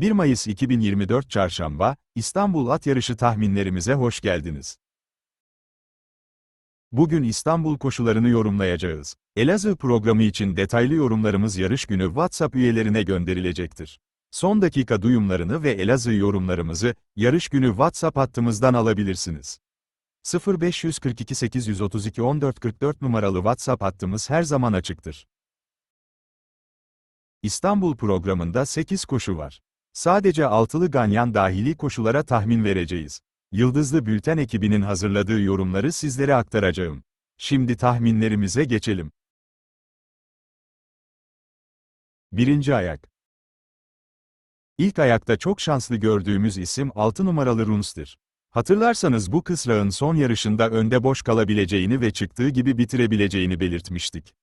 1 Mayıs 2024 Çarşamba, İstanbul At Yarışı tahminlerimize hoş geldiniz. Bugün İstanbul koşularını yorumlayacağız. Elazığ programı için detaylı yorumlarımız yarış günü WhatsApp üyelerine gönderilecektir. Son dakika duyumlarını ve Elazığ yorumlarımızı, yarış günü WhatsApp hattımızdan alabilirsiniz. 0542 832 1444 numaralı WhatsApp hattımız her zaman açıktır. İstanbul programında 8 koşu var. Sadece altılı ganyan dahili koşulara tahmin vereceğiz. Yıldızlı Bülten ekibinin hazırladığı yorumları sizlere aktaracağım. Şimdi tahminlerimize geçelim. Birinci ayak. İlk ayakta çok şanslı gördüğümüz isim 6 numaralı Runs'tir. Hatırlarsanız bu kısrağın son yarışında önde boş kalabileceğini ve çıktığı gibi bitirebileceğini belirtmiştik.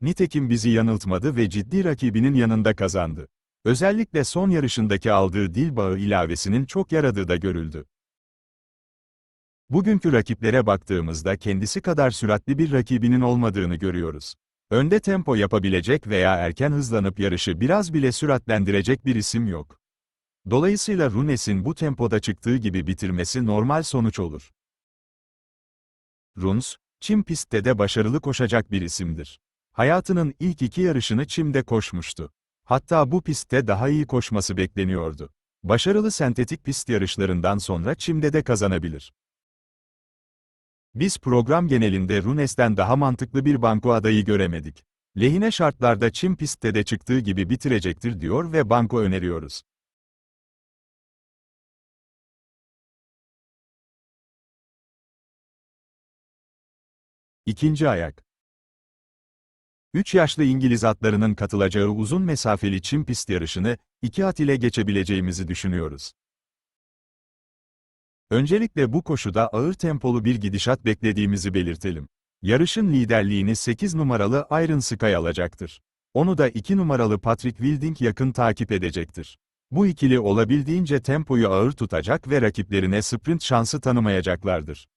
Nitekim bizi yanıltmadı ve ciddi rakibinin yanında kazandı. Özellikle son yarışındaki aldığı dil bağı ilavesinin çok yaradığı da görüldü. Bugünkü rakiplere baktığımızda kendisi kadar süratli bir rakibinin olmadığını görüyoruz. Önde tempo yapabilecek veya erken hızlanıp yarışı biraz bile süratlendirecek bir isim yok. Dolayısıyla Runes'in bu tempoda çıktığı gibi bitirmesi normal sonuç olur. Runs, çim pistte de başarılı koşacak bir isimdir. Hayatının ilk iki yarışını çimde koşmuştu. Hatta bu pistte daha iyi koşması bekleniyordu. Başarılı sentetik pist yarışlarından sonra çimde de kazanabilir. Biz program genelinde Runes'ten daha mantıklı bir banko adayı göremedik. Lehine şartlarda çim pistte de çıktığı gibi bitirecektir diyor ve banko öneriyoruz. İkinci ayak. 3 yaşlı İngiliz atlarının katılacağı uzun mesafeli çim pist yarışını, iki at ile geçebileceğimizi düşünüyoruz. Öncelikle bu koşuda ağır tempolu bir gidişat beklediğimizi belirtelim. Yarışın liderliğini 8 numaralı Iron Sky alacaktır. Onu da 2 numaralı Patrick Wilding yakın takip edecektir. Bu ikili olabildiğince tempoyu ağır tutacak ve rakiplerine sprint şansı tanımayacaklardır.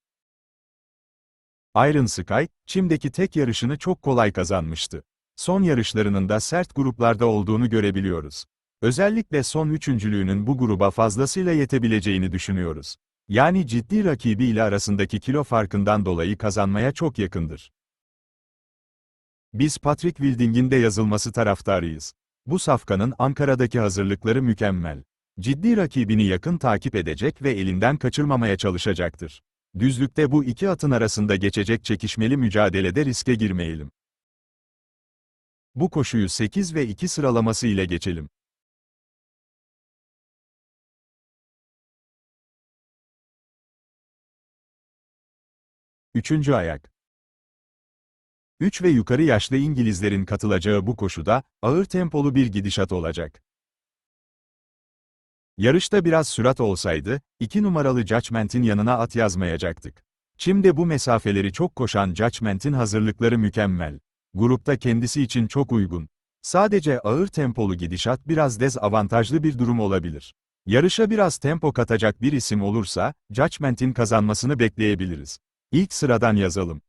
Iron Sky, çimdeki tek yarışını çok kolay kazanmıştı. Son yarışlarının da sert gruplarda olduğunu görebiliyoruz. Özellikle son üçüncülüğünün bu gruba fazlasıyla yetebileceğini düşünüyoruz. Yani ciddi rakibi ile arasındaki kilo farkından dolayı kazanmaya çok yakındır. Biz Patrick Wilding'in de yazılması taraftarıyız. Bu safkanın Ankara'daki hazırlıkları mükemmel. Ciddi rakibini yakın takip edecek ve elinden kaçırmamaya çalışacaktır. Düzlükte bu iki atın arasında geçecek çekişmeli mücadelede riske girmeyelim. Bu koşuyu 8 ve 2 sıralaması ile geçelim. Üçüncü ayak. 3 ve yukarı yaşlı İngilizlerin katılacağı bu koşuda, ağır tempolu bir gidişat olacak. Yarışta biraz sürat olsaydı, 2 numaralı Judgment'in yanına at yazmayacaktık. Şimdi bu mesafeleri çok koşan Judgment'in hazırlıkları mükemmel. Grupta kendisi için çok uygun. Sadece ağır tempolu gidişat biraz dezavantajlı bir durum olabilir. Yarışa biraz tempo katacak bir isim olursa, Judgment'in kazanmasını bekleyebiliriz. İlk sıradan yazalım.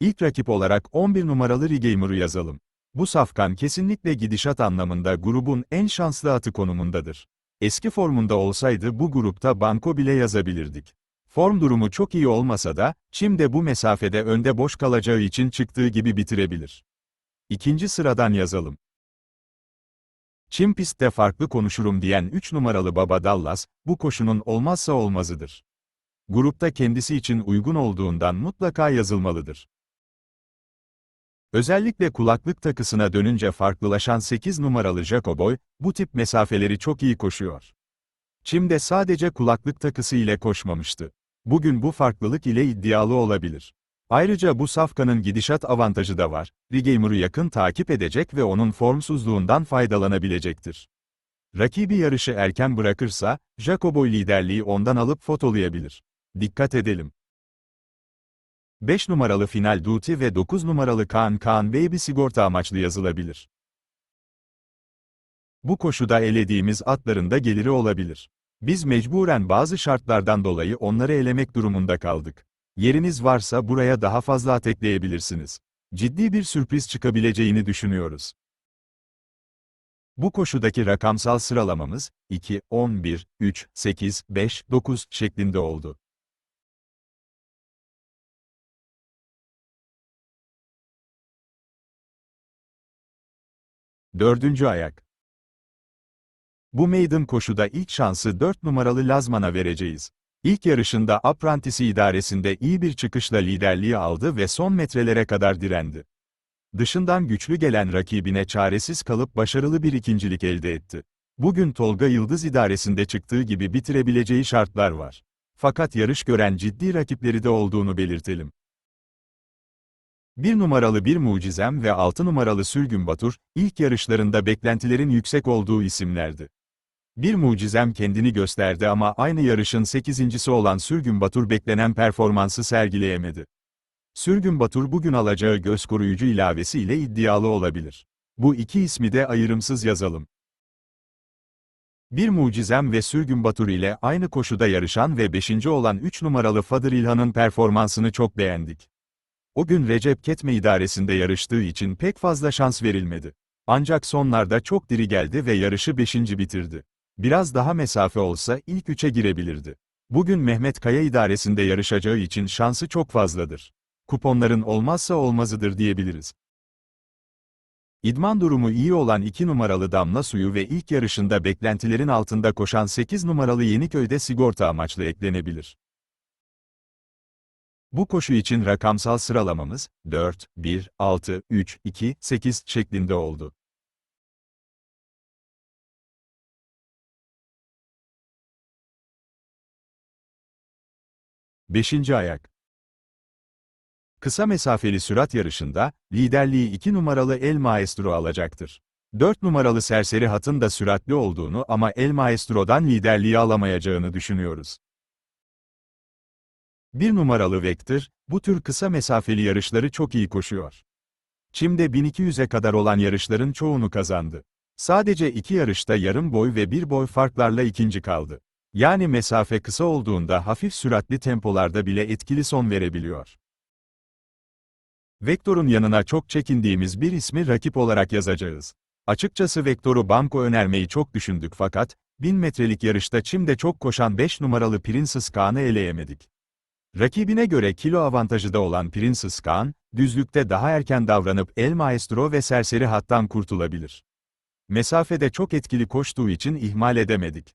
İlk rakip olarak 11 numaralı Regamer'ı yazalım. Bu safkan kesinlikle gidişat anlamında grubun en şanslı atı konumundadır. Eski formunda olsaydı bu grupta banko bile yazabilirdik. Form durumu çok iyi olmasa da, Çim de bu mesafede önde boş kalacağı için çıktığı gibi bitirebilir. İkinci sıradan yazalım. Çim pistte farklı konuşurum diyen 3 numaralı Baba Dallas, bu koşunun olmazsa olmazıdır. Grupta kendisi için uygun olduğundan mutlaka yazılmalıdır. Özellikle kulaklık takısına dönünce farklılaşan 8 numaralı Jacoboy, bu tip mesafeleri çok iyi koşuyor. Çim'de sadece kulaklık takısı ile koşmamıştı. Bugün bu farklılık ile iddialı olabilir. Ayrıca bu safkanın gidişat avantajı da var. Regamer'ı yakın takip edecek ve onun formsuzluğundan faydalanabilecektir. Rakibi yarışı erken bırakırsa, Jacoboy liderliği ondan alıp fotolayabilir. Dikkat edelim. 5 numaralı Final Duty ve 9 numaralı Kaan Kaan Baby sigorta amaçlı yazılabilir. Bu koşuda elediğimiz atların da geliri olabilir. Biz mecburen bazı şartlardan dolayı onları elemek durumunda kaldık. Yeriniz varsa buraya daha fazla at ekleyebilirsiniz. Ciddi bir sürpriz çıkabileceğini düşünüyoruz. Bu koşudaki rakamsal sıralamamız 2, 11, 3, 8, 5, 9 şeklinde oldu. Dördüncü ayak. Bu maiden koşuda ilk şansı 4 numaralı Lazman'a vereceğiz. İlk yarışında Apprentice idaresinde iyi bir çıkışla liderliği aldı ve son metrelere kadar direndi. Dışından güçlü gelen rakibine çaresiz kalıp başarılı bir ikincilik elde etti. Bugün Tolga Yıldız idaresinde çıktığı gibi bitirebileceği şartlar var. Fakat yarış gören ciddi rakipleri de olduğunu belirtelim. Bir numaralı bir mucizem ve altı numaralı Sürgün Batur, ilk yarışlarında beklentilerin yüksek olduğu isimlerdi. Bir mucizem kendini gösterdi ama aynı yarışın sekizincisi olan Sürgün Batur beklenen performansı sergileyemedi. Sürgün Batur bugün alacağı göz koruyucu ilavesi ile iddialı olabilir. Bu iki ismi de ayrımsız yazalım. Bir mucizem ve Sürgün Batur ile aynı koşuda yarışan ve 5. olan 3 numaralı Fadır İlhan'ın performansını çok beğendik. O gün Recep Ketme idaresinde yarıştığı için pek fazla şans verilmedi. Ancak sonlarda çok diri geldi ve yarışı 5. bitirdi. Biraz daha mesafe olsa ilk 3'e girebilirdi. Bugün Mehmet Kaya idaresinde yarışacağı için şansı çok fazladır. Kuponların olmazsa olmazıdır diyebiliriz. İdman durumu iyi olan 2 numaralı Damla Suyu ve ilk yarışında beklentilerin altında koşan 8 numaralı Yeniköy'de sigorta amaçlı eklenebilir. Bu koşu için rakamsal sıralamamız 4, 1, 6, 3, 2, 8 şeklinde oldu. Beşinci ayak. Kısa mesafeli sürat yarışında, liderliği 2 numaralı El Maestro alacaktır. 4 numaralı serseri hatın da süratli olduğunu ama El Maestro'dan liderliği alamayacağını düşünüyoruz. 1 numaralı Vector, bu tür kısa mesafeli yarışları çok iyi koşuyor. Çim'de 1200'e kadar olan yarışların çoğunu kazandı. Sadece iki yarışta yarım boy ve bir boy farklarla ikinci kaldı. Yani mesafe kısa olduğunda hafif süratli tempolarda bile etkili son verebiliyor. Vektor'un yanına çok çekindiğimiz bir ismi rakip olarak yazacağız. Açıkçası Vektor'u banko önermeyi çok düşündük fakat, 1000 metrelik yarışta çimde çok koşan 5 numaralı Princess Kaan'ı eleyemedik. Rakibine göre kilo avantajı da olan Princess Kaan, düzlükte daha erken davranıp El Maestro ve serseri hattan kurtulabilir. Mesafede çok etkili koştuğu için ihmal edemedik.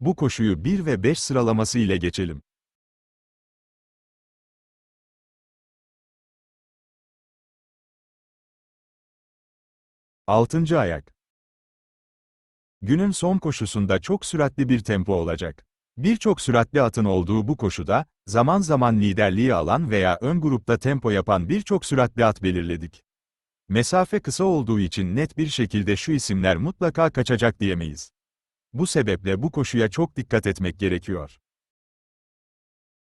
Bu koşuyu 1 ve 5 sıralaması ile geçelim. Altıncı ayak. Günün son koşusunda çok süratli bir tempo olacak. Birçok süratli atın olduğu bu koşuda, zaman zaman liderliği alan veya ön grupta tempo yapan birçok süratli at belirledik. Mesafe kısa olduğu için net bir şekilde şu isimler mutlaka kaçacak diyemeyiz. Bu sebeple bu koşuya çok dikkat etmek gerekiyor.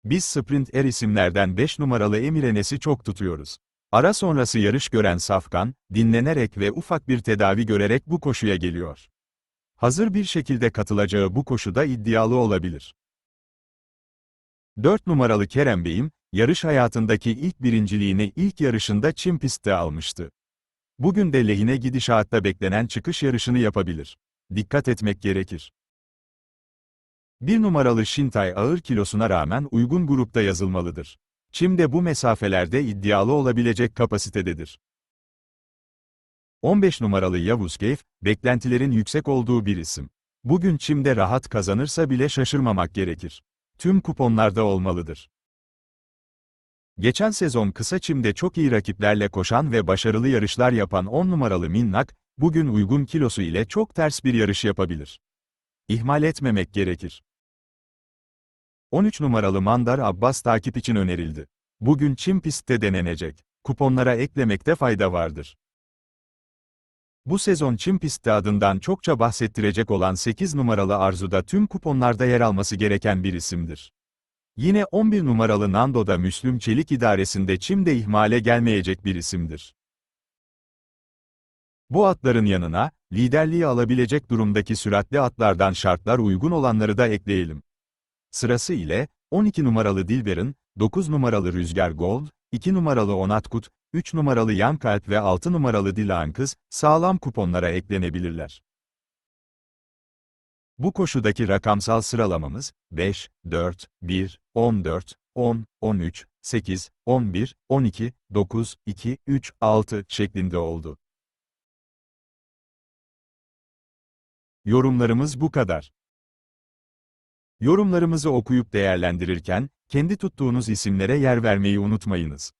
Biz sprint er isimlerden 5 numaralı Emirenes'i çok tutuyoruz. Ara sonrası yarış gören Safkan, dinlenerek ve ufak bir tedavi görerek bu koşuya geliyor. Hazır bir şekilde katılacağı bu koşuda iddialı olabilir. 4 numaralı Kerem Bey'im, yarış hayatındaki ilk birinciliğini ilk yarışında Çim pistte almıştı. Bugün de lehine gidişatta beklenen çıkış yarışını yapabilir. Dikkat etmek gerekir. Bir numaralı Şintay ağır kilosuna rağmen uygun grupta yazılmalıdır. Çim de bu mesafelerde iddialı olabilecek kapasitededir. 15 numaralı Yavuz Keyf, beklentilerin yüksek olduğu bir isim. Bugün Çim'de rahat kazanırsa bile şaşırmamak gerekir. Tüm kuponlarda olmalıdır. Geçen sezon kısa çimde çok iyi rakiplerle koşan ve başarılı yarışlar yapan 10 numaralı Minnak, bugün uygun kilosu ile çok ters bir yarış yapabilir. İhmal etmemek gerekir. 13 numaralı Mandar Abbas takip için önerildi. Bugün çim pistte denenecek. Kuponlara eklemekte fayda vardır. Bu sezon çim pistte adından çokça bahsettirecek olan 8 numaralı Arzu'da tüm kuponlarda yer alması gereken bir isimdir. Yine 11 numaralı Nando'da Müslüm Çelik idaresinde çimde ihmale gelmeyecek bir isimdir. Bu atların yanına, liderliği alabilecek durumdaki süratli atlardan şartlar uygun olanları da ekleyelim. Sırası ile, 12 numaralı Dilber'in, 9 numaralı Rüzgar Gold, 2 numaralı Onatkut, 3 numaralı yan kalp ve 6 numaralı dilan kız, sağlam kuponlara eklenebilirler. Bu koşudaki rakamsal sıralamamız, 5, 4, 1, 14, 10, 13, 8, 11, 12, 9, 2, 3, 6 şeklinde oldu. Yorumlarımız bu kadar. Yorumlarımızı okuyup değerlendirirken, kendi tuttuğunuz isimlere yer vermeyi unutmayınız.